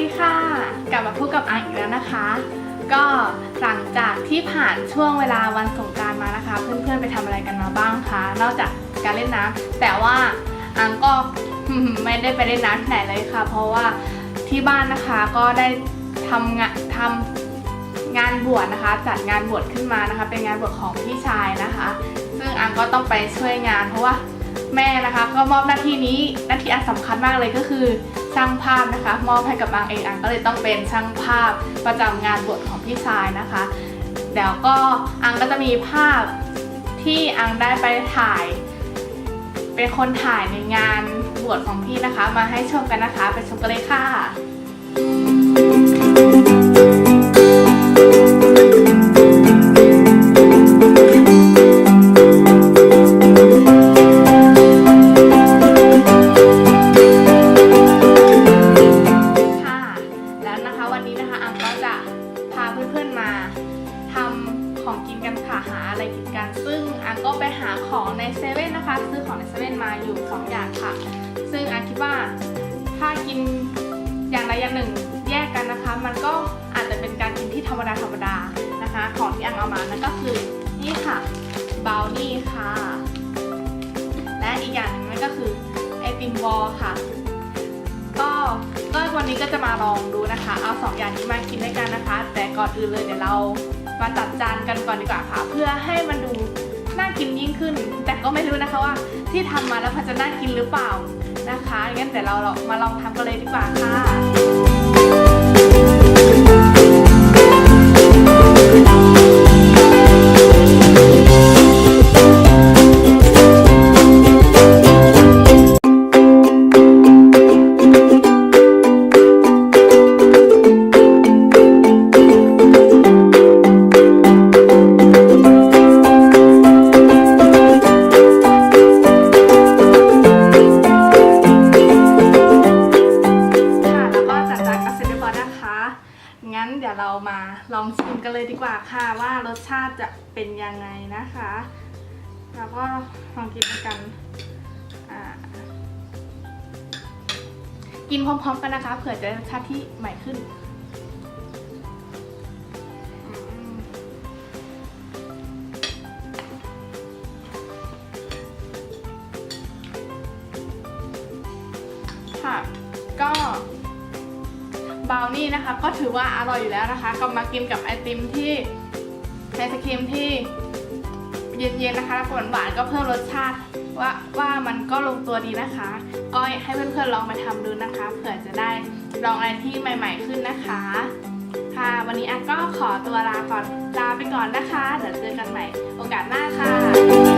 ดีค่ะ กลับมาพบกับอังอีกแล้วนะคะ ก็หลังจากที่ผ่านช่วงเวลาวันสงการมานะคะ เพื่อนๆไปทำอะไรกันมาบ้างคะนอกจากการเล่นน้ำแต่ว่าอังก็ไม่ได้ไปเล่นน้ำที่ไหนเลยค่ะ เพราะว่าที่บ้านนะคะก็ได้ทำงานทำงานบวชนะคะ จัดงานบวชขึ้นมานะคะ เป็นงานบวชของพี่ชายนะคะ ซึ่งอังก็ต้องไปช่วยงาน เพราะว่าแม่นะคะ ก็มอบหน้าที่นี้หน้าที่อันสำคัญมากเลยก็คือ ช่างภาพนะคะ มอบให้กับอังเองอังก็เลยต้องเป็นช่างภาพประจำงานบวชของพี่ชายนะคะเดี๋ยวก็อังก็จะมีภาพที่อังได้ไปถ่าย เป็นคนถ่ายในงานบวชของพี่นะคะ มาให้ชมกันนะคะ ไปชมกันเลยค่ะ ของกินกันค่ะหาอะไรกินกันซึ่งอังก็ไปหาของในเซเว่นนะคะซื้อของในเซเว่นมาอยู่สองอย่างค่ะ ซึ่งอังคิดว่าถ้ากินอย่างใดอย่างหนึ่งแยกกันนะคะ มันก็อาจจะเป็นการกินที่ธรรมดาธรรมดานะคะ ของที่อังเอามานั่นก็คือนี่ค่ะบาวนี่ค่ะ และอีกอย่างหนึงนั่นก็คือไอติมวอลค่ะก็ก็วันนี้ก็จะมาลองดูนะคะ เอาสองอย่างนี้มากินด้วยกันนะคะ แต่ก่อนอื่นเลยเดี๋ยวเรา มาจัดจานกันก่อนดีกว่าค่ะ เพื่อให้มันดูน่ากินยิ่งขึ้น แต่ก็ไม่รู้นะคะว่าที่ทำมาแล้วมันจะน่ากินหรือเปล่านะคะงั้นเดี๋ยวเรามาลองทำกันเลยดีกว่าค่ะ งั้นเดี๋ยวเรามาลองชิมกันเลยดีกว่าค่ะว่ารสชาติจะเป็นยังไงนะคะแล้วก็ลองกินกัน กินพร้อมๆกันนะคะเผื่อจะรสชาติที่ใหม่ขึ้นค่ะ ก็ บราวนี่นะคะ ก็ถือว่าอร่อยอยู่แล้วนะคะ ก็มากินกับไอติมที่ไอศครีมที่เย็นๆนะคะแล้วก็หวานๆก็เพิ่มรสชาติว่าว่ามันก็ลงตัวดีนะคะ ก็ให้เพื่อนๆลองมาทำดูนะคะเผื่อจะได้ลองอะไรที่ใหม่ ๆขึ้นนะคะ ค่ะ วันนี้อันก็ขอตัวลาก่อนลาไปก่อนนะคะเดี๋ยวเจอกันใหม่โอกาสหน้าค่ะ